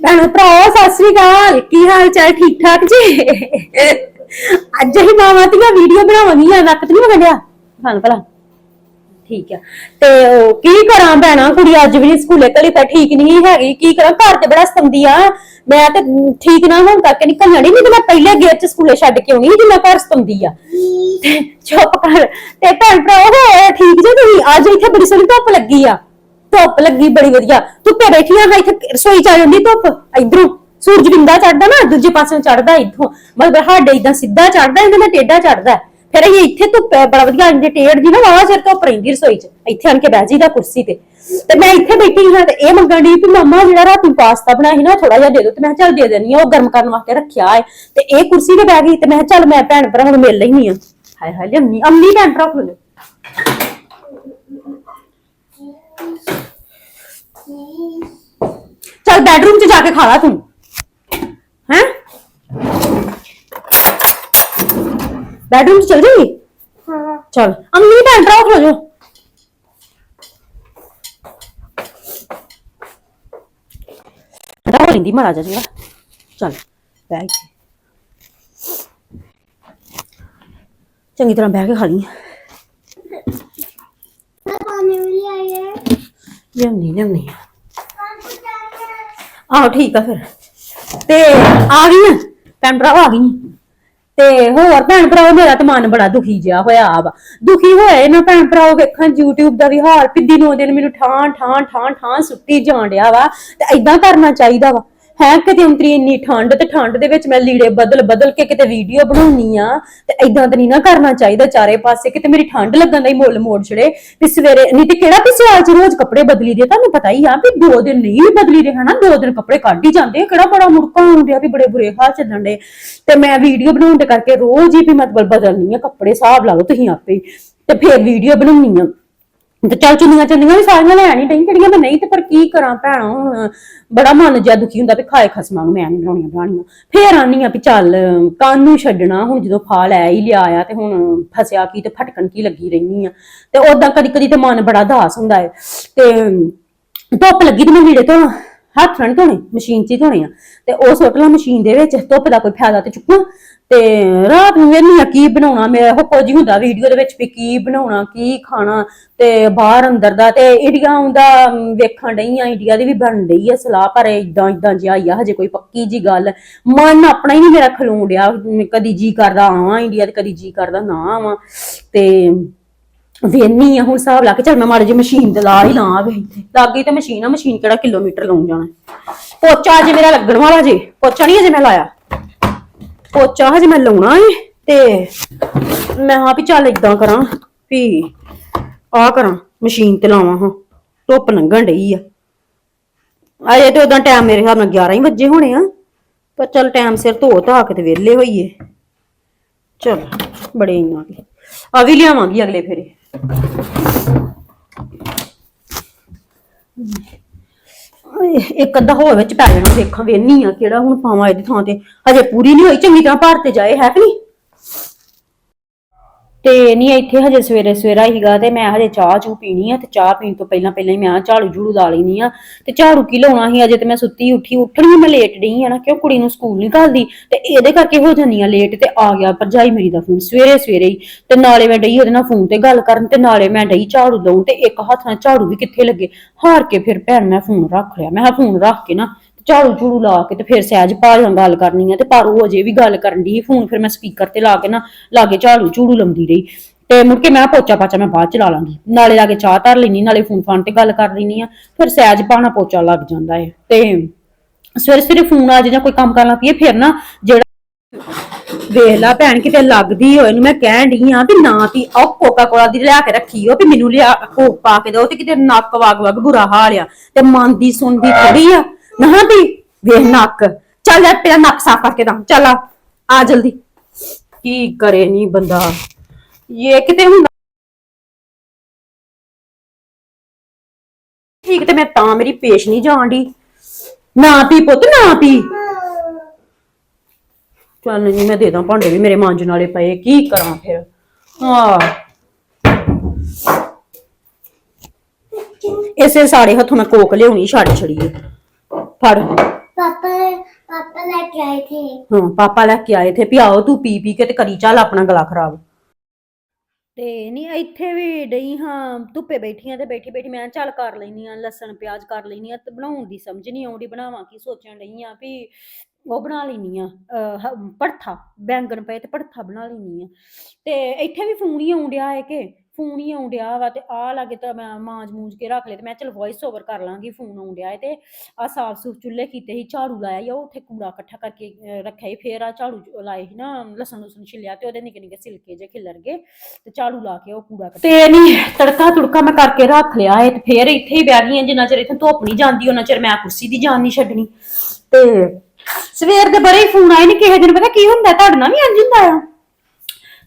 ਭੈਣੋ ਭਰਾਓ ਸਤਿ ਸ੍ਰੀ ਅਕਾਲ। ਕੀ ਹਾਲ ਚਾਲ? ਠੀਕ ਠਾਕ ਜੀ? ਅੱਜ ਹੀ ਮਾਵਾਂ ਦੀਆਂ ਵੀਡੀਓ ਬਣਾਵਾਂਗੀਆਂ ਨੱਕ ਤੇ ਨਹੀਂ ਵਗੜਿਆ ਭਲਾ। ਠੀਕ ਆ। ਤੇ ਉਹ ਕੀ ਕਰਾਂ ਭੈਣਾ? ਕੁੜੀ ਅੱਜ ਵੀ ਨੀ ਸਕੂਲੇ ਕਲੀ ਤਾਂ ਠੀਕ ਨਹੀਂ ਹੈਗੀ। ਕੀ ਕਰਾਂ? ਘਰ ਤੇ ਬੜਾ ਸਤੰਦੀ ਆ। ਮੈਂ ਤੇ ਠੀਕ ਨਾ ਹੋਣ ਕਰਕੇ ਨਿਕਲ ਜਾਣੀ ਨਹੀਂ ਤੇ ਮੈਂ ਪਹਿਲੇ ਗੇਟ ਚ ਸਕੂਲੇ ਛੱਡ ਕੇ ਆਉਣੀ ਜਿੰਨਾ ਘਰ ਸਤੰਦੀ ਆ। ਤੇ ਚੁੱਪ ਕਰ। ਤੇ ਭੈਣ ਭਰਾ ਹੋ ਠੀਕ ਜੇ ਤੁਸੀਂ? ਅੱਜ ਇੱਥੇ ਬੜੀ ਸੋਹਣੀ ਧੁੱਪ ਲੱਗੀ ਆ। ਧੁੱਪ ਲੱਗੀ ਬੜੀ ਵਧੀਆ। ਧੁੱਪੇ ਬੈਠੀਆਂ ਹਾਂ ਇੱਥੇ ਰਸੋਈ ਚ ਆ ਜਾਂਦੀ ਧੁੱਪ। ਇਧਰੋਂ ਸੂਰਜ ਬਿੰਦਾ ਚੜਦਾ ਨਾ, ਦੂਜੇ ਪਾਸੇ ਚੜਦਾ ਇੱਥੋਂ। ਮਤਲਬ ਸਾਡੇ ਇਦਾਂ ਸਿੱਧਾ ਚੜਦਾ ਇਹਨਾਂ ਦਾ ਟੇਢਾ ਚੜਦਾ ਫਿਰ ਅਸੀਂ ਇੱਥੇ ਧੁੱਪੇ ਬੜਾ ਵਧੀਆ ਇੰਦੇ ਟੇੜ ਦੀ ਨਾ ਵਾਵਾ ਚਿਰ ਧੁੱਪ ਰਹਿੰਦੀ ਰਸੋਈ ਚ। ਇੱਥੇ ਆਣ ਕੇ ਬਹਿ ਜੀਦਾ ਕੁਰਸੀ ਤੇ। ਤੇ ਮੈਂ ਇੱਥੇ ਬੈਠੀ ਹਾਂ ਤੇ ਇਹ ਮੰਗਣ ਦੀ ਵੀ ਮੰਮਾ ਜਿਹੜਾ ਰਾਤੀ ਪਾਸਤਾ ਬਣਾਇਆ ਸੀ ਨਾ ਥੋੜਾ ਜਿਹਾ ਦੇ ਦਿਓ। ਤੇ ਮੈਂ ਕਿਹਾ ਚੱਲ ਦੇ ਦੇਣੀ ਆ ਉਹ ਗਰਮ ਕਰਨ ਵਾਸਤੇ ਰੱਖਿਆ ਹੈ। ਤੇ ਇਹ ਕੁਰਸੀ ਤੇ ਬਹਿ ਗਈ, ਤੇ ਮੈਂ ਕਿਹਾ ਚੱਲ ਮੈਂ ਭੈਣ ਭਰਾ ਨੂੰ ਮਿਲ ਲੈਣੀ ਆ ਹਾਏ ਹਾਏ, ਲਿਆਉਣੀ ਅੰਮੀ ਭੈਣ ਭਰਾ ਕੋਲ। ਚੱਲ ਬੈਡਰੂਮ 'ਚ ਜਾ ਕੇ ਖਾ ਲਾ ਤੂੰ। ਹੈਂ? ਬੈਡਰੂਮ 'ਚ ਚਲ ਜਾਈਏ ਹਾਂ। ਚਲ ਅੰਮੀ ਭੈਣ ਭਰਾ ਖਲੋ ਜਾ ਹੋ ਲੈਂਦੀ ਜਿਹਾ ਜਿਹੜਾ ਚੱਲ ਇੱਥੇ ਚੰਗੀ ਤਰ੍ਹਾਂ ਬਹਿ ਕੇ ਖਾ ਲਈ ਮੈਂ ਪਾਣੀ ਵੀ ਲਿਆਇਆ ਲਿਆਉਣੀ ਲਿਆਉਣੀ ਆਹੋ, ਠੀਕ ਆ ਫਿਰ। ਤੇ ਆ ਗਈ ਭੈਣ ਭਰਾ ਆ ਗਈ ਤੇ ਹੋਰ ਭੈਣ ਭਰਾ, ਮੇਰਾ ਤਾਂ ਮਨ ਬੜਾ ਦੁਖੀ ਜਿਹਾ ਹੋਇਆ ਵਾ। ਦੁਖੀ ਹੋਏ ਨਾ ਭੈਣ ਭਰਾ ਵੇਖਣ YouTube ਦਾ ਵੀ ਹਾਲ, ਪਿੱਦੀ ਨੋ ਦਿਨ ਮੈਨੂੰ ਠਾਂ ਠਾਂ ਠਾਂ ਠਾਂ ਸੁੱਟੀ ਜਾਣ ਡਿਆ ਵਾ। ਤੇ ਐਦਾਂ ਕਰਨਾ ਚਾਹੀਦਾ ਵਾ। ਹੈ ਕਿਤੇ ਅੰਤਰੀ ਇੰਨੀ ਠੰਡ ਤੇ ਠੰਡ ਦੇ ਵਿੱਚ ਮੈਂ ਲੀੜੇ ਬਦਲ ਬਦਲ ਕੇ ਕਿਤੇ ਵੀਡੀਓ ਬਣਾਉਣੀ ਆ ਤੇ ਐਦਾਂ ਤਾਂ ਨਹੀਂ ਨਾ ਕਰਨਾ ਚਾਹੀਦਾ ਚਾਰੇ ਪਾਸੇ ਕਿਤੇ ਮੇਰੀ ਠੰਡ ਲੱਗਣ ਦਾ ਹੀ ਮੁੱਲ ਮੋੜ ਛੜੇ ਤੇ ਸਵੇਰੇ ਨਹੀਂ ਤੇ ਕਿਹੜਾ ਵੀ ਸਿਆਲ ਚ ਰੋਜ਼ ਕੱਪੜੇ ਬਦਲੀ ਦੇ ਤੁਹਾਨੂੰ ਪਤਾ ਹੀ ਆ ਵੀ ਦੋ ਦਿਨ ਨਹੀਂ ਵੀ ਬਦਲੀ ਦੇ ਹਨਾ? ਦੋ ਦਿਨ ਕੱਪੜੇ ਕੱਢ ਹੀ ਜਾਂਦੇ ਆ, ਕਿਹੜਾ ਬੜਾ ਮੁੜਕਾ ਹੁੰਦਿਆ ਵੀ ਬੜੇ ਬੁਰੇ ਹਾਲ ਚੱਲਣ ਦੇ ਤੇ ਮੈਂ ਵੀਡੀਓ ਬਣਾਉਣ ਦੇ ਕਰਕੇ ਰੋਜ਼ ਹੀ ਵੀ ਮਤਲਬ ਬਦਲਣੀ ਆ ਕੱਪੜੇ ਹਿਸਾਬ ਲਾ ਲਓ ਤੁਸੀਂ ਆਪੇ ਤੇ ਫੇਰ ਵੀਡੀਓ ਬਣਾਉਣੀ ਆ। ਤੇ ਚੱਲ ਚੁੰਨੀਆਂ ਚੰਨੀਆਂ ਵੀ ਸਾਰੀਆਂ ਲੈ ਆਣੀ ਨਹੀਂ ਕਿਹੜੀਆਂ ਮੈਂ ਨਹੀਂ ਤੇ ਪਰ ਕੀ ਕਰਾਂ ਭੈਣਾ? ਹੁਣ ਬੜਾ ਮਨ ਜਿਹਾ ਦੁਖੀ ਹੁੰਦਾ ਵੀ ਖਾਏ ਖਸਮਾਂ ਨੂੰ ਮੈਂ ਨਹੀਂ ਬਣਾਉਣੀਆਂ ਬਣਾਉਣੀਆਂ। ਫੇਰ ਆਨੀ ਆ ਵੀ ਚੱਲ, ਕਾਨੂੰ ਛੱਡਣਾ, ਹੁਣ ਜਦੋਂ ਫਾ ਲੈ ਹੀ ਲਿਆ ਆ ਤੇ ਹੁਣ ਫਸਿਆ ਕੀ ਤੇ ਫਟਕਣ ਕੀ ਲੱਗੀ ਰਹਿਨੀ ਆ। ਤੇ ਉਦਾਂ ਕਦੀ ਕਦੀ ਤੇ ਮਨ ਬੜਾ ਦਾਸ ਹੁੰਦਾ ਹੈ ਤੇ ਧੁੱਪ ਲੱਗੀ ਤੇ ਮੈਂ ਲੀੜੇ ਧੋਣਾ, ਹੱਥ ਨਾਲ ਨੀ ਧੋਣੇ, ਮਸ਼ੀਨ 'ਚ ਹੀ ਧੋਣੇ ਆ। ਤੇ ਉਹ ਸੁੱਟ ਲਾ ਮਸ਼ੀਨ ਦੇ ਵਿੱਚ, ਧੁੱਪ ਦਾ ਕੋਈ ਫਾਇਦਾ ਤੇ ਚੁੱਕਾਂ ਤੇ ਰਾਤ ਨੂੰ ਵੇਖਨੀ ਆ ਕੀ ਬਣਾਉਣਾ, ਮੈਂ ਉਹ ਕੁਝ ਹੀ ਹੁੰਦਾ ਵੀਡੀਓ ਦੇ ਵਿੱਚ ਵੀ ਕੀ ਬਣਾਉਣਾ, ਕੀ ਖਾਣਾ ਤੇ ਬਾਹਰ ਅੰਦਰ ਦਾ ਤੇ ਇੰਡੀਆ ਆਉਂਦਾ ਵੇਖਣ ਡਈ ਆ ਇੰਡੀਆ ਦੀ ਵੀ ਬਣ ਡਈ ਆ ਸਲਾਹ, ਪਰ ਇਦਾਂ ਇਦਾਂ ਜਿਹਾ ਹੀ ਆ, ਹਜੇ ਕੋਈ ਪੱਕੀ ਜੀ ਗੱਲ। ਮਨ ਆਪਣਾ ਹੀ ਨਹੀਂ ਮੇਰਾ ਖਲੋਣ ਡਿਆ ਕਦੀ ਜੀ ਕਰਦਾ ਆਵਾਂ ਇੰਡੀਆ ਤੇ ਕਦੀ ਜੀ ਕਰਦਾ ਨਾ ਆਵਾਂ ਤੇ ਵੇਨੀ ਆ ਹੁਣ ਹਿਸਾਬ ਲਾ ਕੇ, ਚੱਲ ਮੈਂ ਮਾੜੀ ਜਿਹੀ ਮਸ਼ੀਨ ਤੇ ਲਾ ਹੀ ਲਾਂ ਵੇ ਇੱਥੇ। ਲੱਗੀ ਤੇ ਮਸ਼ੀਨ ਆ ਮਸ਼ੀਨ ਕਿਹੜਾ ਕਿਲੋਮੀਟਰ ਲਾਉਣ ਜਾਣਾ। ਪੋਚਾ ਅਜੇ ਮੇਰਾ ਲੱਗਣ ਵਾਲਾ ਜੇ ਪੋਚਾ ਨਹੀਂ ਅਜੇ ਮੈਂ ਲਾਇਆ। ਪੋਚਾ ਹਜੇ ਮੈਂ ਲਾਉਣਾ ਏ ਤੇ ਮੈਂ ਹਾਂ ਵੀ ਚੱਲ ਇਦਾਂ ਕਰਾਂ ਵੀ ਆ ਕਰਾਂ, ਮਸ਼ੀਨ ਤੇ ਲਾਵਾਂ ਹਾਂ, ਧੁੱਪ ਲੰਘਣ ਡਈ ਆ। ਅਜੇ ਤੇ ਉਦਾਂ ਟਾਈਮ ਮੇਰੇ ਹਿਸਾਬ ਨਾਲ 11 ਹੀ ਵਜੇ ਹੋਣੇ ਆ, ਪਰ ਚੱਲ ਟਾਈਮ ਸਿਰ ਧੋ ਧਾ ਕੇ ਤੇ ਵਿਹਲੇ ਹੋਈਏ। ਚਲ, ਬੜੇ ਇੰਨਾ ਕੇ। ਆ ਵੀ ਲਿਆਵਾਂਗੀ ਅਗਲੇ ਫੇਰੇ। ਇੱਕ ਅੱਧਾ ਹੋਰ ਵਿੱਚ ਪੈ ਜਾਣਾ ਦੇਖਾਂ ਵੇਨੀ ਆ ਕਿਹੜਾ ਹੁਣ ਪਾਵਾਂ ਇਹਦੀ ਥਾਂ ਤੇ। ਹਜੇ ਪੂਰੀ ਨਹੀਂ ਹੋਈ, ਚੰਗੀ ਤਰ੍ਹਾਂ ਭਰ ਤੇ ਜਾਏ, ਹੈ ਕਿ ਨਹੀਂ? ਤੇ ਨਹੀਂ ਇੱਥੇ ਹਜੇ ਸਵੇਰੇ ਸਵੇਰਾ ਹੀਗਾ ਤੇ ਮੈਂ ਹਜੇ ਚਾਹ ਚੂ ਪੀਣੀ ਆ ਤੇ ਚਾਹ ਪੀਣ ਤੋਂ ਪਹਿਲਾਂ ਪਹਿਲਾਂ ਹੀ ਮੈਂ ਆਹ ਝਾੜੂ ਝੂੜੂ ਲਾ ਲੈਣੀ ਆ। ਤੇ ਝਾੜੂ ਕੀ ਲਾਉਣਾ ਸੀ ਅਜੇ ਤੇ ਮੈਂ ਸੁੱਤੀ ਉੱਠੀ, ਉੱਠਣੀ ਮੈਂ ਲੇਟ ਡਈ ਆ ਨਾ, ਕਿਉਂ ਕੁੜੀ ਨੂੰ ਸਕੂਲ ਨਹੀਂ ਘੱਲਦੀ? ਤੇ ਇਹਦੇ ਕਰਕੇ ਹੋ ਜਾਂਦੀ ਆ ਲੇਟ ਤੇ ਆ ਗਿਆ ਭਰਜਾਈ ਮੇਰੀ ਦਾ ਫੋਨ ਸਵੇਰੇ ਸਵੇਰੇ ਹੀ। ਤੇ ਨਾਲੇ ਮੈਂ ਡਈ ਉਹਦੇ ਨਾਲ ਫੋਨ ਤੇ ਗੱਲ ਕਰਨ ਤੇ ਨਾਲੇ ਮੈਂ ਡਈ ਝਾੜੂ ਲਾਉਣ ਤੇ ਇੱਕ ਹੱਥ ਨਾਲ ਝਾੜੂ ਵੀ ਕਿੱਥੇ ਲੱਗੇ? ਹਾਰ ਕੇ ਫਿਰ ਭੈਣ ਮੈਂ ਫੋਨ ਰੱਖ ਲਿਆ। ਮੈਂ ਕਿਹਾ ਫੋਨ ਰੱਖ ਕੇ ਨਾ ਝਾੜੂ ਝੂੜੂ ਲਾ ਕੇ ਤੇ ਫਿਰ ਸਹਿਜ ਭਾਜਾਂ ਗੱਲ ਕਰਨੀ ਆ ਤੇ ਪਰ ਉਹ ਅਜੇ ਵੀ ਗੱਲ ਕਰਨ ਦੀ ਫੋਨ, ਫਿਰ ਮੈਂ ਸਪੀਕਰ ਤੇ ਲਾ ਕੇ ਨਾ ਲਾਗੇ ਝਾੜੂ ਝੂੜੂ ਲਾਉਂਦੀ ਰਹੀ। ਤੇ ਮੁੜ ਕੇ ਮੈਂ ਕਿਹਾ ਪੋਚਾ ਪਾਚਾ ਮੈਂ ਬਾਅਦ ਚ ਲਾ ਲਾਂਗੀ। ਨਾਲੇ ਲਾ ਚਾਹ ਧਰ ਲੈਣੀ ਨਾਲੇ ਫੋਨ ਫਾਨ ਤੇ ਗੱਲ ਕਰ ਲੈਣੀ ਆ। ਫਿਰ ਸਹਿਜ ਪਾਣਾ ਪੋਚਾ ਲੱਗ ਜਾਂਦਾ ਏ। ਤੇ ਸਵੇਰੇ ਸਵੇਰੇ ਫੋਨ ਆ ਜੇ ਜਾਂ ਕੋਈ ਕੰਮ ਕਰਨਾ ਪਈਏ, ਫਿਰ ਨਾ ਜਿਹੜਾ ਵੇਖ ਲਾ ਭੈਣ, ਕਿਤੇ ਲੱਗਦੀ ਹੋਏ ਨੂੰ ਮੈਂ ਕਹਿਣ ਡਈ ਆ ਵੀ ਨਾ ਤੀ ਉਹ ਕੋਕਾ ਕੋਲਾ ਦੀ ਲਿਆ ਕੇ ਰੱਖੀ ਹੋ ਵੀ ਮੈਨੂੰ ਲਿਆ ਕੋਕ ਪਾ ਕੇ ਦਿਓ ਤੇ ਕਿਤੇ ਨੱਕ ਵਗ ਵਗ ਬੁਰਾ ਹਾਲ ਆ। ਤੇ ਮਨ ਦੀ ਸੁਣਦੀ ਥੋੜੀ ਆ। ਨਾ ਤੀ ਵੇਖ ਨੱਕ। ਚੱਲ ਜਾ ਪਹਿਲਾਂ ਨੱਕ ਸਾਫ਼ ਕਰਕੇ ਦਾਂ ਚੱਲ ਆ ਆ ਜਲਦੀ। ਕੀ ਕਰੇ ਨਹੀਂ ਬੰਦਾ? ਇਹ ਕਿਤੇ ਹੁੰਦਾ? ਠੀਕ ਤੇ ਮੈਂ ਤਾਂ ਮੇਰੀ ਪੇਸ਼ ਨਹੀਂ ਜਾਣ ਦੀ ਨਾ ਪੀ ਪੁੱਤ, ਨਾ ਪੀ। ਚੱਲ ਨਹੀਂ, ਮੈਂ ਦੇ ਦਾਂ ਭਾਂਡੇ ਵੀ ਮੇਰੇ ਮਾਂਜਣ ਵਾਲੇ ਪਏ। ਕੀ ਕਰਾਂ ਫਿਰ? ਹਾਂ ਇਸੇ ਸਾਰੇ ਹੱਥੋਂ ਮੈਂ ਕੋਕ ਲਿਆਉਣੀ ਛੱਡ ਛੜੀਏ। ਫੜ ਪਾਪਾ पापा लेके आए थे ਹਾਂ ਪਾਪਾ ਲੈ ਕੇ ਆਏ ਥੇ ਪਿਆਓ ਤੂੰ ਪੀ ਪੀ ਕੇ ਤੇ ਕਰੀ ਚੱਲ ਆਪਣਾ ਗਲਾ ਖਰਾਬ ਤੇ ਨਹੀਂ ਇੱਥੇ ਵੀ ਡਈ ਹਾਂ ਧੁੱਪੇ ਬੈਠੀਆਂ ਤੇ ਬੈਠੀ ਬੈਠੀ ਮੈਂ ਕਿਹਾ ਚੱਲ ਕਰ ਲੈਨੀ ਆ ਲਸਣ ਪਿਆਜ਼ ਕਰ ਲੈਨੀ ਆ ਤੇ ਬਣਾਉਣ ਦੀ ਸਮਝ ਨਹੀਂ ਆਉਂਦੀ ਬਣਾਵਾਂ ਕੀ ਸੋਚਣ ਡਈ ਆ ਵੀ ਉਹ ਬਣਾ ਲੈਨੀ ਆ ਅਹ, ਹ- ਭੜਥਾ ਬੈਂਗਣ ਪਏ ਤੇ ਭੜਥਾ ਬਣਾ ਲੈਨੀ ਆ ਤੇ ਇੱਥੇ ਵੀ ਫੋਨ ਹੀ ਆਉਣ ਡਿਆ ਹੈ ਕਿ ਫੋਨ ਹੀ ਆਉਣ ਡਿਆ ਵਾ ਤੇ ਆ ਲਾਗੇ ਤਾਂ ਮੈਂ ਮਾਂਜ ਮੂੰਜ ਕੇ ਰੱਖ ਲਏ ਤੇ ਮੈਂ ਚਲ ਵੌਇਸ ਓਵਰ ਕਰ ਲਾਂਗੀ ਫੋਨ ਆਉਣ ਡਿਆ ਤੇ ਆ ਸਾਫ਼ ਸੁਫ ਚੁੱਲ੍ਹੇ ਕੀਤੇ ਸੀ, ਝਾੜੂ ਲਾਇਆ ਸੀ ਉੱਥੇ ਕੂੜਾ ਇਕੱਠਾ ਕਰਕੇ ਰੱਖਿਆ ਸੀ, ਫੇਰ ਆ ਝਾੜੂ ਲਾਏ ਸੀ ਨਾ, ਲਸਣ ਲੁਸਣ ਛਿੱਲਿਆ ਤੇ ਉਹਦੇ ਨਿੱਕੇ ਨਿੱਕੇ ਸਿਲਕੇ ਜੇ ਖਿਲਰ ਗਏ ਤੇ ਝਾੜੂ ਲਾ ਕੇ ਉਹ ਕੂੜਾ ਤੇ ਨਹੀਂ ਤੜਕਾ ਤੁੜਕਾ ਮੈਂ ਕਰਕੇ ਰੱਖ ਲਿਆ ਹੈ ਤੇ ਫੇਰ ਇੱਥੇ ਹੀ ਬਹਿ ਗਈ ਹਾਂ ਜਿੰਨਾ ਚਿਰ ਇੱਥੇ ਧੁੱਪ ਨਹੀਂ ਜਾਂਦੀ, ਉਹਨਾਂ ਚਿਰ ਮੈਂ ਕੁਰਸੀ ਦੀ ਜਾਨ ਨਹੀਂ ਛੱਡਣੀ। ਤੇ ਸਵੇਰ ਦੇ ਬੜੇ ਫੋਨ ਆਏ ਨੇ, ਕਿਸੇ ਦਿਨ ਪਤਾ ਕੀ ਹੁੰਦਾ, ਤੁਹਾਡੇ ਨਾਲ ਵੀ ਇੰਝ ਹੁੰਦਾ ਆ?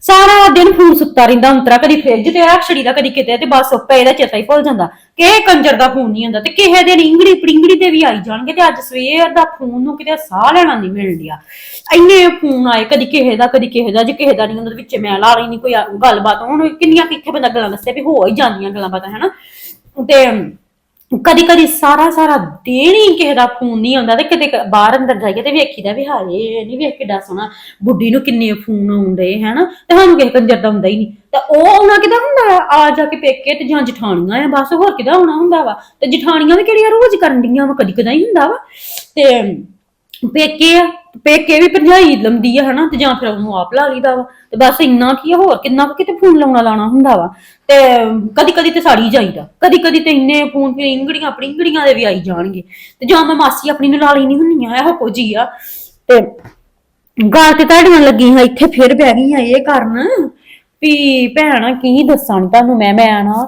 ਸਾਰਾ ਦਿਨ ਫੋਨ ਸੁੱਤਾ ਰਹਿੰਦਾ ਅੰਤਰਾ, ਕਦੀ ਫ੍ਰਿਜ ਤੇ ਰੱਖ ਛੜੀਦਾ ਕਦੀ ਕਿਤੇ ਤੇ ਬਸ ਉੱਪਰ ਇਹਦਾ ਚੇਤਾ ਹੀ ਭੁੱਲ ਜਾਂਦਾ। ਕਿਸੇ ਕੰਜਰ ਦਾ ਫੋਨ ਨਹੀਂ ਹੁੰਦਾ ਤੇ ਕਿਸੇ ਦਿਨ ਇੰਗੜੀ ਪੜਿੰਗੜੀ ਤੇ ਵੀ ਆਈ ਜਾਣਗੇ ਤੇ ਅੱਜ ਸਵੇਰ ਦਾ ਫੋਨ ਨੂੰ ਕਿਤੇ ਸਾਹ ਲੈਣਾ ਨਹੀਂ ਮਿਲ ਰਿਹਾ। ਇੰਨੇ ਫੋਨ ਆਏ, ਕਦੀ ਕਿਸੇ ਦਾ, ਕਦੀ ਕਿਸੇ ਦਾ, ਜੇ ਕਿਸੇ ਦਾ ਨਹੀਂ ਹੁੰਦਾ ਵਿੱਚ ਮੈਂ ਲਾ ਰਹੀ ਨਹੀਂ ਕੋਈ ਆ- ਗੱਲਬਾਤ। ਹੁਣ ਕਿੰਨੀਆਂ ਕਿੱਥੇ ਬੰਦਾ ਗੱਲਾਂ ਦੱਸੇ ਵੀ ਹੋ ਹੀ ਜਾਂਦੀਆਂ ਗੱਲਾਂ ਬਾਤਾਂ ਹਨਾ? ਤੇ ਕਦੀ ਕਦੀ ਸਾਰਾ ਸਾਰਾ ਦਿਨ ਹੀ ਕਿਸੇ ਦਾ ਫੋਨ ਨਹੀਂ ਆਉਂਦਾ ਤੇ ਕਿਤੇ ਕ- ਬਾਹਰ ਅੰਦਰ ਜਾਈਏ ਤੇ ਵੇਖੀਦਾ ਵੀ ਹਾਏ ਨਹੀਂ ਵੇਖ ਕਿੱਡਾ ਸੋਹਣਾ ਬੁੱਢੀ ਨੂੰ ਕਿੰਨੇ ਫੋਨ ਆਉਂਦੇ, ਹਨਾ? ਤੇ ਸਾਨੂੰ ਕਿਸੇ ਕੰਜਰ ਦਾ ਹੁੰਦਾ ਹੀ ਨਹੀਂ। ਤੇ ਉਹ ਆਉਣਾ ਕਿਦਾ ਹੁੰਦਾ ਆ? ਆ ਜਾ ਕੇ ਪੇਕੇ ਤੇ ਜਾਂ ਜਠਾਣੀਆਂ ਆ, ਬਸ ਹੋਰ ਕਿਦਾ ਆਉਣਾ ਹੁੰਦਾ ਵਾ? ਤੇ ਜਠਾਣੀਆਂ ਵੀ ਕਿਹੜੀਆਂ ਰੋਜ਼ ਕਰਨ ਡੀਆਂ ਵਾ? ਕਦੀ ਕਦਾ ਹੀ ਹੁੰਦਾ ਵਾ। ਤੇ ਪੇਕੇ ਆ ਪੇਕੇ ਵੀ ਭਰਜਾਈ ਲੰਦੀ ਆ ਹਨਾ, ਤੇ ਜਾਂ ਫਿਰ ਉਹਨੂੰ ਆਪ ਲਾ ਲਈਦਾ ਵਾ। ਤੇ ਬਸ ਇੰਨਾ ਕੀ ਆ, ਹੋਰ ਕਿੰਨਾ ਕੁ ਕਿਤੇ ਫੋਨ ਲਾਉਣਾ ਲਾਣਾ ਹੁੰਦਾ ਵਾ। ਤੇ ਕਦੀ ਕਦੀ ਤੇ ਸਾੜੀ ਜਾਈਦਾ। ਕਦੀ ਕਦੀ ਤੇ ਇੰਨੇ ਫੋਨ ਤੇ ਇੰਗੜੀਆਂ ਪੜਿੰਗੜੀਆਂ ਦੇ ਵੀ ਆਈ ਜਾਣਗੇ। ਤੇ ਜਾਂ ਮੈਂ ਮਾਸੀ ਆਪਣੀ ਨੂੰ ਲਾ ਲੈਣੀ ਹੁੰਨੀ ਆ, ਇਹੋ ਕੁਝ ਹੀ ਆ। ਤੇ ਗੱਲ ਤੇ ਤੁਹਾਡੀਆਂ ਲੱਗੀਆਂ ਇੱਥੇ ਫਿਰ ਬਹਿ ਗਈਆਂ ਇਹ ਕਰਨ। ਵੀ ਭੈਣਾ, ਕੀ ਦੱਸਾਂ ਤੁਹਾਨੂੰ ਮੈਂ ਮੈਂ ਨਾ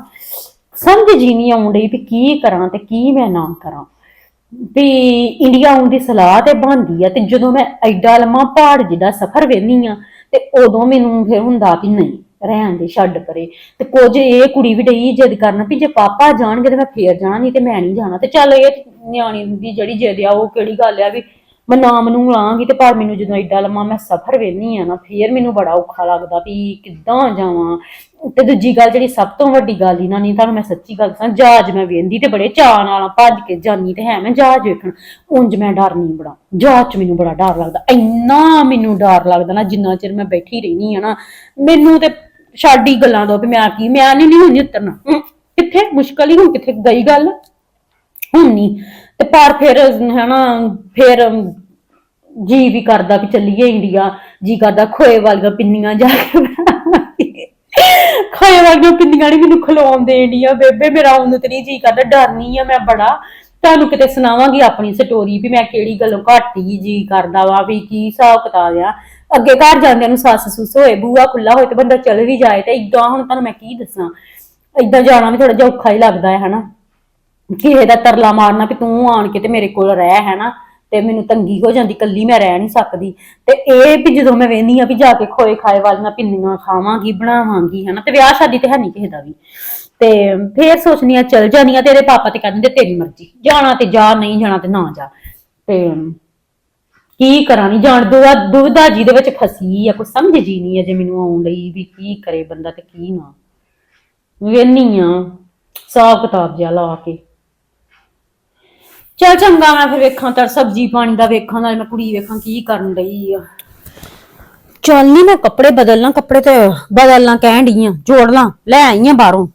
ਸਮਝ ਜੀ ਨਹੀਂ ਆਉਂਦੀ ਵੀ ਕੀ ਕਰਾਂ ਤੇ ਕੀ ਮੈਂ ਨਾ ਕਰਾਂ। ਵੀ ਇੰਡੀਆ ਆਉਣ ਦੀ ਸਲਾਹ ਤੇ ਬਣਦੀ ਆ ਤੇ ਜਦੋਂ ਮੈਂ ਐਡਾ ਲੰਮਾ ਪਹਾੜ ਜਿਹਦਾ ਸਫ਼ਰ ਵੇਖਨੀ ਆ ਤੇ ਉਦੋਂ ਮੈਨੂੰ ਫਿਰ ਹੁੰਦਾ ਵੀ ਨਹੀਂ, ਰਹਿਣ ਦੇ, ਛੱਡ ਪਰੇ। ਤੇ ਕੁਝ ਇਹ ਕੁੜੀ ਵੀ ਡਈ ਜਿੱਦ ਕਰਨ ਵੀ ਜੇ ਪਾਪਾ ਜਾਣਗੇ ਤੇ ਮੈਂ ਫੇਰ ਜਾਣਾ, ਨਹੀਂ ਤੇ ਮੈਂ ਨਹੀਂ ਜਾਣਾ। ਤੇ ਚੱਲ ਇਹ ਨਿਆਣੀ ਦੀ ਜਿਹੜੀ ਜਿੱਦ ਆ ਉਹ ਕਿਹੜੀ ਗੱਲ ਆ ਵੀ ਮੈਂ ਨਾਮ ਨੂੰ ਲਾਂਗੀ ਤੇ ਪਰ ਮੈਨੂੰ ਜਦੋਂ ਐਡਾ ਲੰਮਾ ਮੈਂ ਸਫ਼ਰ ਵੇਖਨੀ ਆ ਨਾ, ਫੇਰ ਮੈਨੂੰ ਬੜਾ ਔਖਾ ਲੱਗਦਾ ਵੀ ਕਿੱਦਾਂ ਜਾਵਾਂ। ਤੇ ਦੂਜੀ ਗੱਲ ਜਿਹੜੀ ਸਭ ਤੋਂ ਵੱਡੀ ਗੱਲ ਇਹਨਾਂ ਨੇ ਤੁਹਾਨੂੰ ਮੈਂ ਸੱਚੀ ਗੱਲ ਦੱਸਾਂ, ਜਹਾਜ਼ ਮੈਂ ਵੇਂਦੀ ਤੇ ਬੜੇ ਚਾਅ ਨਾਲ ਭੱਜ ਕੇ ਜਾਨੀ ਤੇ ਹੈ ਮੈਂ ਜਹਾਜ਼ ਵੇਖਣ। ਉਂਝ ਮੈਂ ਡਰਨੀ ਬੜਾ, ਜਹਾਜ਼ 'ਚ ਮੈਨੂੰ ਬੜਾ ਡਰ ਲੱਗਦਾ, ਇੰਨਾ ਮੈਨੂੰ ਡਰ ਲੱਗਦਾ ਨਾ ਜਿੰਨਾ ਚਿਰ ਮੈਂ ਬੈਠੀ ਰਹਿਨੀ ਆ ਨਾ, ਮੈਨੂੰ ਤੇ ਛੱਡ ਗੱਲਾਂ ਦੋ ਵੀ ਮੈਂ ਕੀ, ਮੈਂ ਨਹੀਂ ਨਹੀਂ ਹੁੰਦੀ ਉਤਰਨਾ ਕਿੱਥੇ? ਮੁਸ਼ਕਲ ਹੀ ਹੁਣ ਕਿੱਥੇ ਗਈ ਗੱਲ? ਹੁਣ ਨਹੀਂ। ਤੇ ਪਰ ਫਿਰ, ਹਨਾ, ਫਿਰ ਜੀ ਵੀ ਕਰਦਾ ਵੀ ਚੱਲੀਏ ਇੰਡੀਆ, ਜੀ ਕਰਦਾ ਖੋਏ ਵਾਲੀਆਂ ਪਿੰਨੀਆਂ ਜਾ ਕੇ ਖੋਏ ਵਾਲੀਆਂ ਪਿੰਨੀਆਂ ਨਹੀਂ ਮੈਨੂੰ ਖਲੋਣ ਦੇਣੀਆਂ ਬੇਬੇ ਮੇਰਾ ਉਹਨੂੰ ਤੇ ਨਹੀਂ ਜੀ ਕਰਦਾ ਡਰਨੀ ਆ ਮੈਂ ਬੜਾ। ਤੁਹਾਨੂੰ ਕਿਤੇ ਸੁਣਾਵਾਂਗੀ ਆਪਣੀ ਸਟੋਰੀ ਵੀ ਮੈਂ ਕਿਹੜੀ ਗੱਲੋਂ ਘੱਟ ਹੀ ਜੀ ਕਰਦਾ ਵਾ, ਵੀ ਕੀ ਹਿਸਾਬ ਕਿਤਾਬ ਆ। ਅੱਗੇ ਘਰ ਜਾਂਦਿਆਂ ਨੂੰ ਸੱਸ ਸੁਸ ਹੋਏ, ਬੂਆ ਖੁੱਲਾ ਹੋਏ ਤੇ ਬੰਦਾ ਚੱਲ ਵੀ ਜਾਏ ਤੇ ਇਦਾਂ ਹੁਣ ਤੁਹਾਨੂੰ ਮੈਂ ਕੀ ਦੱਸਾਂ। ਇਦਾਂ ਜਾਣਾ ਵੀ ਥੋੜਾ ਜਿਹਾ ਔਖਾ ਹੀ ਲੱਗਦਾ ਹੈ, ਹਨਾ। ਕਿਸੇ ਦਾ ਤਰਲਾ ਮਾਰਨਾ ਵੀ ਤੂੰ ਆਣ ਕੇ ਤੇ ਮੇਰੇ ਕੋਲ ਰਹਿ ਹੈ ਨਾ ਤੇ ਮੈਨੂੰ ਤੰਗੀ ਹੋ ਜਾਂਦੀ ਕੱਲੀ ਮੈਂ ਰਹਿ ਨਹੀਂ ਸਕਦੀ। ਤੇ ਇਹ ਵੀ ਜਦੋਂ ਮੈਂ ਵੇਹਨੀ ਆ ਵੀ ਜਾ ਕੇ ਖੋਏ ਖਾਏ ਵਾਲੀਆਂ ਪਿੰਨੀਆਂ ਖਾਵਾਂਗੀ, ਬਣਾਵਾਂਗੀ, ਹਨਾ? ਤੇ ਵਿਆਹ ਸ਼ਾਦੀ ਤੇ ਹੈ ਨਹੀਂ ਕਿਸੇ ਦਾ ਵੀ। ਤੇ ਫੇਰ ਸੋਚਨੀ ਆ, ਚਲ ਜਾਨੀ ਆ, ਤੇਰੇ ਪਾਪਾ ਤੇ ਕਹਿੰਦੇ ਤੇਰੀ ਮਰਜ਼ੀ। ਜਾਣਾ ਤੇ ਜਾ, ਨਹੀਂ ਜਾਣਾ ਤੇ ਨਾ ਜਾ। ਤੇ ਕੀ ਕਰਾਂ ਨਹੀਂ ਜਾਣ ਦੁਆ ਦੁਵਿਧਾ ਜੀ ਦੇ ਵਿੱਚ ਫਸੀ ਆ, ਕੋਈ ਸਮਝ ਜੀ ਨਹੀਂ ਅਜੇ ਮੈਨੂੰ ਆਉਣ ਲਈ ਵੀ ਕੀ ਕਰੇ ਬੰਦਾ ਤੇ ਕੀ ਨਾ। ਵੇਹਨੀ ਆ, ਹਿਸਾਬ ਕਿਤਾਬ ਜਿਹਾ ਲਾ ਕੇ। ਚੱਲ ਚੰਗਾ, ਮੈਂ ਫਿਰ ਵੇਖਾਂ ਤਾਂ ਸਬਜੀ ਪਾਣੀ ਦਾ ਵੇਖਾਂ, ਨਾਲ ਮੈਂ ਕੁੜੀ ਵੇਖਾਂ ਕੀ ਕਰਨ ਡਈ ਆ। ਚੱਲ ਨੀ ਮੈਂ ਕੱਪੜੇ ਬਦਲਣਾ, ਕੱਪੜੇ ਤੇ ਬਦਲਣਾ ਕਹਿਣ ਡਈ ਆ, ਜੋੜ ਲੈ ਆਈ ਆ ਬਾਹਰੋਂ।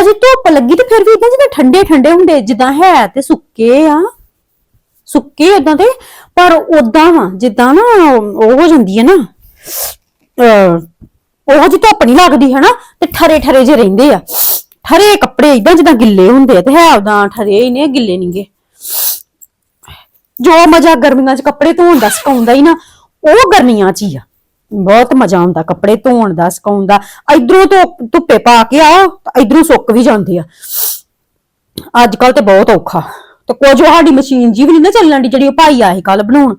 ਅਜੇ ਧੁੱਪ ਲੱਗੀ ਤੇ ਫਿਰ ਵੀ ਇਦਾਂ ਜਿੱਦਾਂ ਠੰਡੇ ਠੰਡੇ ਹੁੰਦੇ, ਜਿੱਦਾਂ ਹੈ ਤੇ ਸੁੱਕੇ ਆ। ਸੁੱਕੇ ਓਦਾਂ ਤੇ ਪਰ ਓਦਾਂ ਵਾ, ਜਿੱਦਾਂ ਨਾ ਉਹ ਹੋ ਜਾਂਦੀ ਹੈ ਨਾ, ਅਹ, ਉਹ ਜਿਹੀ ਧੁੱਪ ਨਹੀਂ ਲੱਗਦੀ, ਹਨਾ, ਤੇ ਠਰੇ ਠਰੇ ਜੇ ਰਹਿੰਦੇ ਆ। ਠਰੇ ਕੱਪੜੇ ਇਦਾਂ ਜਿੱਦਾਂ ਗਿੱਲੇ ਹੁੰਦੇ ਆ ਤੇ ਹੈ ਉਦਾਂ ਠਰੇ ਹੀ ਨੇ, ਗਿੱਲੇ ਨਹੀਂਗੇ ਜੋ ਮਜ਼ਾ ਗਰਮੀਆਂ 'ਚ ਕੱਪੜੇ ਧੋਣ ਦਾ ਸੁਕਾਉਂਦਾ ਹੀ ਨਾ, ਉਹ ਗਰਮੀਆਂ 'ਚ ਹੀ ਆ। ਬਹੁਤ ਮਜ਼ਾ ਆਉਂਦਾ ਕੱਪੜੇ ਧੋਣ ਦਾ ਸੁਕਾਉਣ ਦਾ ਇਧਰੋਂ ਤੋਂ ਧੁੱਪੇ ਪਾ ਕੇ ਆਓ ਇਧਰੋਂ ਸੁੱਕ ਵੀ ਜਾਂਦੇ ਆ। ਅੱਜ ਕੱਲ ਤੇ ਬਹੁਤ ਔਖਾ। ਤੇ ਕੁਝ ਸਾਡੀ ਮਸ਼ੀਨ ਜੀ ਵੀ ਨਹੀਂ ਨਾ ਚੱਲਣ ਦੀ ਜਿਹੜੀ ਉਹ ਭਾਈ ਆਏ ਕੱਲ ਬਣਾਉਣ।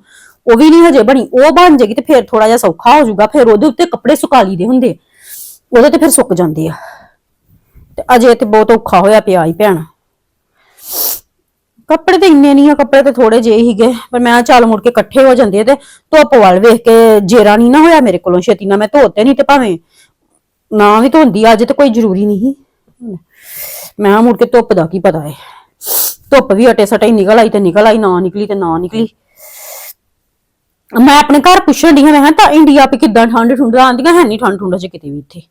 ਉਹ ਵੀ ਨਹੀਂ ਹਜੇ ਬਣੀ, ਉਹ ਬਣ ਜਾਏਗੀ ਤੇ ਫਿਰ ਥੋੜਾ ਜਿਹਾ ਸੌਖਾ ਹੋ ਜਾਊਗਾ। ਫਿਰ ਉਹਦੇ ਉੱਤੇ ਕੱਪੜੇ ਸੁਕਾ ਲਈਦੇ ਹੁੰਦੇ ਉਹਦੇ ਤੇ ਫਿਰ ਸੁੱਕ ਜਾਂਦੇ ਆ। ਤੇ ਅਜੇ ਤੇ ਬਹੁਤ ਔਖਾ ਹੋਇਆ ਪਿਆ ਹੀ ਭੈਣ। ਕੱਪੜੇ ਤੇ ਇੰਨੇ ਨਹੀਂ ਆ, ਕੱਪੜੇ ਤੇ ਥੋੜੇ ਜਿਹੇ ਹੀਗੇ ਪਰ ਮੈਂ ਕਿਹਾ ਚੱਲ ਮੁੜ ਕੇ ਇਕੱਠੇ ਹੋ ਜਾਂਦੇ ਤੇ ਧੁੱਪ ਵੱਲ ਵੇਖ ਕੇ ਜੇਰਾ ਨਹੀਂ ਨਾ ਹੋਇਆ ਮੇਰੇ ਕੋਲੋਂ ਛੇਤੀ ਨਾ ਮੈਂ ਧੋਤੇ ਨਹੀਂ ਤੇ ਭਾਵੇਂ ਨਾ ਵੀ ਧੋਂਦੀ, ਅੱਜ ਤੇ ਕੋਈ ਜ਼ਰੂਰੀ ਨਹੀਂ ਮੈਂ ਕਿਹਾ ਮੁੜ ਕੇ ਧੁੱਪ ਦਾ ਕੀ ਪਤਾ ਹੈ ਧੁੱਪ ਵੀ ਅਟੇ ਸਟੇ ਨਿਕਲ ਆਈ ਤੇ ਨਿਕਲ ਆਈ, ਨਾ ਨਿਕਲੀ ਤੇ ਨਾ ਨਿਕਲੀ। ਮੈਂ ਆਪਣੇ ਘਰ ਪੁੱਛਣ ਦੀ ਮੈਂ ਕਿਹਾ ਤਾਂ ਇੰਡੀਆ ਵੀ ਕਿੱਦਾਂ ਠੰਡ ਠੁੰਡ ਆਂਦੀਆਂ ਹੈ ਨਹੀਂ ਠੰਡ ਠੁੰਡ ਚ ਕਿਤੇ ਵੀ ਇੱਥੇ।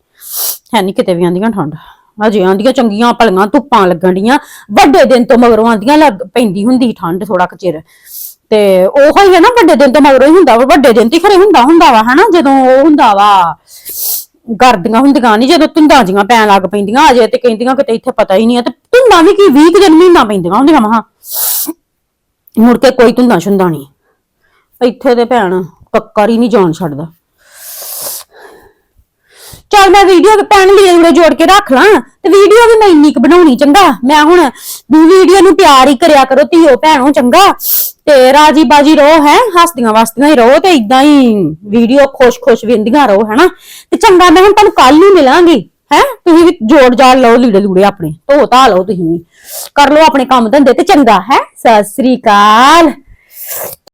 ਹੈ ਨਹੀਂ ਕਿਤੇ ਵੀ ਆਂਦੀਆਂ ਠੰਡ। ਅਜੇ ਆਂਦੀਆਂ ਚੰਗੀਆਂ ਭਲੀਆਂ ਧੁੱਪਾਂ ਲੱਗਣ ਡੀਆਂ। ਵੱਡੇ ਦਿਨ ਤੋਂ ਮਗਰੋਂ ਆਂਦੀਆਂ ਲੱਗ ਪੈਂਦੀ ਹੁੰਦੀ ਠੰਡ ਥੋੜਾ ਚਿਰ। ਤੇ ਉਹ ਹੀ ਹੈ ਨਾ ਵੱਡੇ ਦਿਨ ਤੋਂ ਮਗਰੋਂ ਹੀ ਹੁੰਦਾ ਵਾ, ਵੱਡੇ ਦਿਨ ਤੇ ਖਰੇ ਹੁੰਦਾ ਹੁੰਦਾ ਵਾ, ਹਨਾ? ਜਦੋਂ ਉਹ ਹੁੰਦਾ ਵਾ, ਗਰਦੀਆਂ ਹੁੰਦੀਆਂ ਨਹੀਂ ਜਦੋਂ ਧੁੰਦਾਂ ਜੀਆਂ ਪੈਣ ਲੱਗ ਪੈਂਦੀਆਂ, ਅਜੇ ਤੇ ਕਹਿੰਦੀਆਂ ਕਿਤੇ ਇੱਥੇ ਪਤਾ ਹੀ ਨਹੀਂ ਆ ਤੇ ਧੁੰਦਾਂ ਵੀ ਕੀ 20 ਕੁ ਦਿਨ, ਮਹੀਨਾ ਪੈਂਦੀਆਂ ਹੁੰਦੀਆਂ ਮਹਾ ਮੁੜ ਕੇ ਕੋਈ ਧੁੰਦਾਂ ਛੁੰਦਾ ਨਹੀਂ ਇੱਥੇ ਤੇ ਭੈਣ ਕੱਕਰ ਹੀ ਨਹੀਂ ਜਾਣ ਛੱਡਦਾ। ਚੱਲ ਮੈਂ ਵੀਡੀਓ ਪੈਣ ਲਈ ਉਰੇ ਜੋੜ ਕੇ ਰੱਖ ਲਾਂ ਤੇ ਵੀਡੀਓ ਵੀ ਮੈਂ ਇੰਨੀ ਕੁ ਬਣਾਉਣੀ ਚੰਗਾ। ਮੈਂ ਹੁਣ ਵੀਡੀਓ ਨੂੰ ਪਿਆਰ ਹੀ ਕਰਿਆ ਕਰੋ ਧੀਓ ਭੈਣੋ ਚੰਗਾ। ਤੇ ਰਾਜੀ ਬਾਜੀ ਰਹੋ ਹੈ, ਹੱਸਦੀਆਂ ਵਸਦੀਆਂ ਹੀ ਰਹੋ ਤੇ ਇਦਾਂ ਹੀ ਵੀਡੀਓ ਖੁਸ਼-ਖੁਸ਼ ਵੇਂਦੀਆਂ ਰਹੋ ਹੈਨਾ। ਤੇ ਚੰਗਾ ਮੈਂ ਹੁਣ ਤੁਹਾਨੂੰ ਕੱਲ ਹੀ ਮਿਲਾਂਗੀ, ਹੈ? ਤੁਸੀਂ ਵੀ ਜੋੜ ਜਾੜ ਲਓ ਲੀੜੇ ਲੂੜੇ ਆਪਣੇ, ਧੋ ਧਾ ਲਓ ਤੁਸੀਂ ਵੀ। ਕਰ ਲਓ ਆਪਣੇ ਕੰਮ ਧੰਦੇ ਤੇ ਚੰਗਾ, ਹੈ? ਸਤਿ ਸ੍ਰੀ ਅਕਾਲ।